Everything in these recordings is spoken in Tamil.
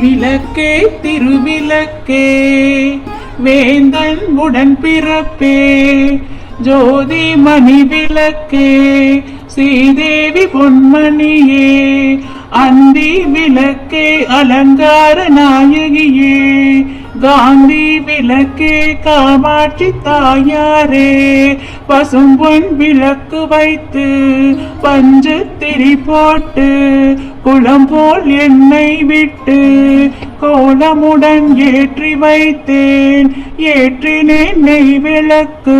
விளக்கே திருவிளக்கே வேந்தன் உடன் பிறப்பே ஜோதி மணி விளக்கே ஸ்ரீதேவி பொன்மணியே அந்தி விளக்கே அலங்கார நாயகியே காந்தி விளக்கே காமாட்சி தாயாரே பசும்பொன் விளக்கு வைத்து பஞ்சு திரி போட்டு குளம் போல் என்னை விட்டு கோலமுடன் ஏற்றி வைத்தேன். ஏற்றினேன் நெய் விளக்கு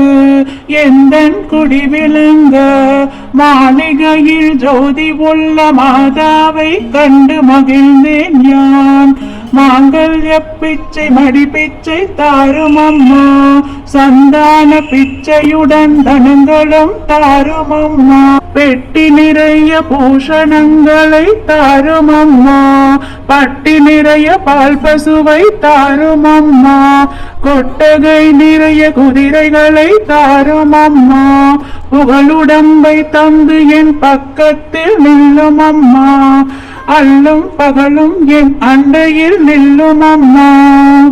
எந்த குடி விளங்க மாளிகையில் ஜோதி உள்ள மாதாவை கண்டு மகிழ்ந்தேன் யான். மாங்கல்ய பிச்சை மடி பிச்சை தாரும் அம்மா சந்தான பிச்சையுடன் தனங்களும் தாரும் அம்மா பெட்டி நிறைய பூஷணங்களை தாரும் அம்மா பட்டி நிறைய பால் பசுவை தாரும் அம்மா கொட்டகை நிறைய குதிரைகளை தாரும் அம்மா புகழுடம்பை தந்து என் பக்கத்தில் நில்லும் அம்மா அல்லும் பகலும் என் அண்டையில் நில்லும் அம்மா.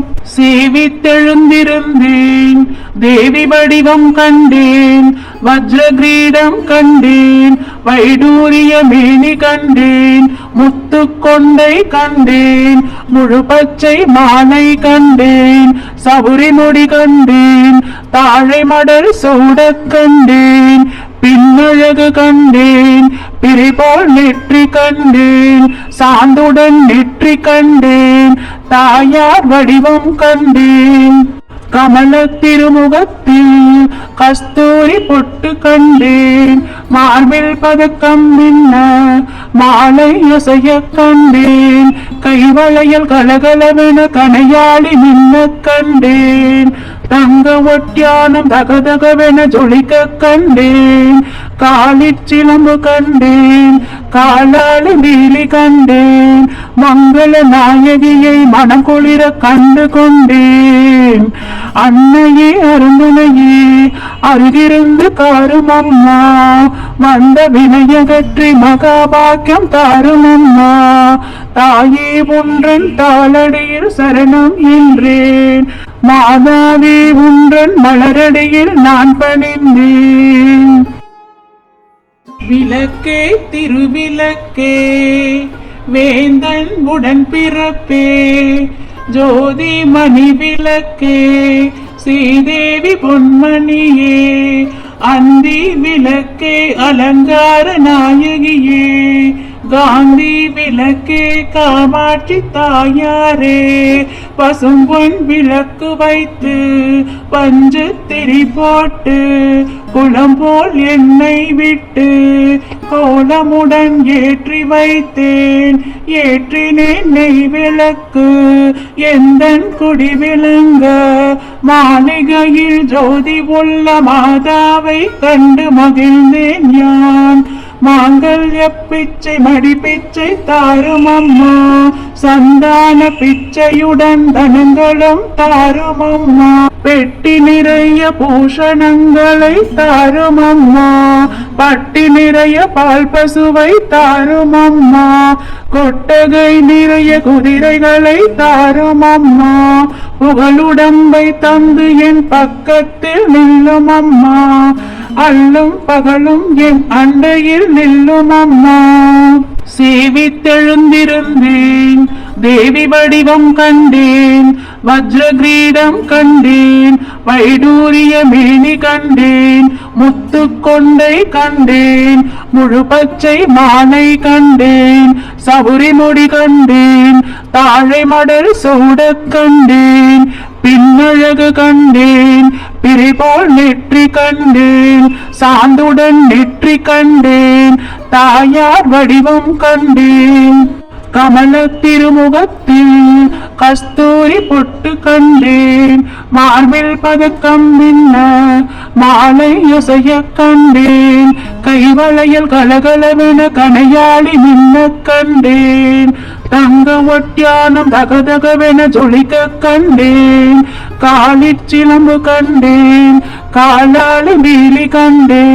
சேவித்தெழுந்திருந்தேன் தேவி வடிவம் கண்டேன் வஜ்ர கிரீடம் கண்டேன் வைடூரிய மேனி கண்டேன் முத்து கொண்டை கண்டேன் முழு பச்சை மாலை கண்டேன் சபுரி முடி கண்டேன் தாழை மடல் சூடக் கண்டேன் பின்னழகு கண்டேன் பிரிபோல் நெற்றி கண்டேன் சாந்துடன் நெற்றி கண்டேன் தாயார் வடிவம் கண்டேன். கமல திருமுகத்தில் கஸ்தூரி பொட்டு கண்டேன் மார்பில் பதக்கம் மின்ன மாலை அசைய கண்டேன் கைவளையல் கலகலவென கனையாளி மின்ன கண்டேன் தங்க ஒட்டியானம் தகதகவென ஜொலிக்க கண்டேன் காலிச்சிலம்பு கண்டேன் காலாளி நீலி கண்டேன் மங்கள நாயகியை மனம் குளிர கண்டு கொண்டேன். அன்னையே அருந்துணையே அருகிருந்து காரும் அம்மா வந்த வினயகற்றி மகாபாக்கியம் தாரும் அம்மா. தாயே ஒன்றன் தாளடியில் சரணம் என்றேன் மாதாவே ஒன்றன் மலரடியில் நான் பணிந்தேன். விளக்கே திருவிளக்கே வேந்தன் உடன் பிறப்பே ஜோதி மணி விளக்கே ஸ்ரீதேவி பொன்மணியே அந்தி விளக்கே அலங்கார நாயகியே காந்தி விளக்கே காமாட்சி தாயாரே பசும்பொன் விளக்கு வைத்து பஞ்சு திரி போட்டு குளம் போல் என்னை விட்டு கோலமுடன் ஏற்றி வைத்தேன். ஏற்றினேன் நெய் விளக்கு எந்தன் குடி விளங்க மாளிகையில் ஜோதி உள்ள மாதாவை கண்டு மகிழ்ந்தேன் யான். மாங்கல்ய பிச்சை மடி பிச்சை தாரும் அம்மா சந்தான பிச்சையுடன் தனங்களும் தாரும் அம்மா பெட்டி நிறைய பூஷணங்களை தாரும் அம்மா பட்டி நிறைய பால் பசுவை தாரும் அம்மா கொட்டகை நிறைய குதிரைகளை தாரும் அம்மா புகழுடம்பை தந்து என் பக்கத்தில் நில்லும் அம்மா அல்லும் பகலும் என் அண்டையில் நில்லும் அம்மா. சேவித்தெழுந்திருந்தேன் தேவி வடிவம் கண்டேன் வஜ்ர கிரீடம் கண்டேன் வைடூரிய மேனி கண்டேன் கொண்டை கண்டேன். முழு பச்சை மானை கண்டேன். சவுரி முடி கண்டேன். தாழை மடல் சூடக் கண்டேன். பின்னழகு கண்டேன். பிரிபோல் நெற்றி கண்டேன். சாந்துடன் நெற்றி கண்டேன். தாயார் வடிவம் கண்டேன். கமல திருமுகத்தில் கஸ்தூரி பொட்டு கண்டேன். மார்பில் பதக்கம் பின்ன மாலை அசைய கண்டேன். கைவளையில் கலகலவென கனையாளி நின்ன கண்டேன். தங்க ஒட்டியானம் தகதகவென ஜொலிக்க கண்டேன். காலிச்சிலம்பு கண்டேன். காலாளி மீறி கண்டேன்.